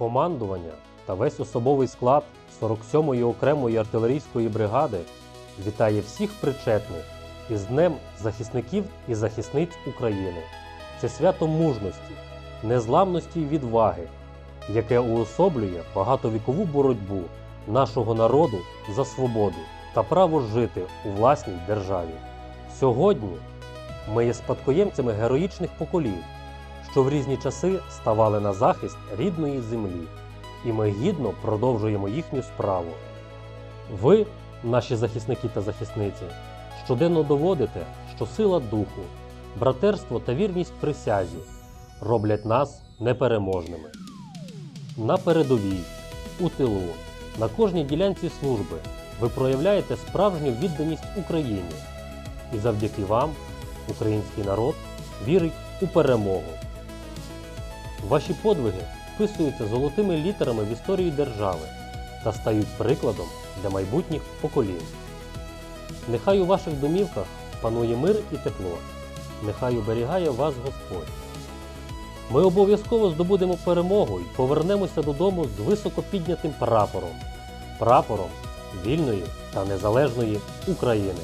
Командування та весь особовий склад 47-ї окремої артилерійської бригади вітає всіх причетних із Днем захисників і захисниць України. Це свято мужності, незламності й відваги, яке уособлює багатовікову боротьбу нашого народу за свободу та право жити у власній державі. Сьогодні ми є спадкоємцями героїчних поколінь, що в різні часи ставали на захист рідної землі, і ми гідно продовжуємо їхню справу. Ви, наші захисники та захисниці, щоденно доводите, що сила духу, братерство та вірність присязі роблять нас непереможними. На передовій, у тилу, на кожній ділянці служби ви проявляєте справжню відданість Україні, і завдяки вам український народ вірить у перемогу. Ваші подвиги вписуються золотими літерами в історію держави та стають прикладом для майбутніх поколінь. Нехай у ваших домівках панує мир і тепло, нехай оберігає вас Господь. Ми обов'язково здобудемо перемогу і повернемося додому з високо піднятим прапором, прапором вільної та незалежної України.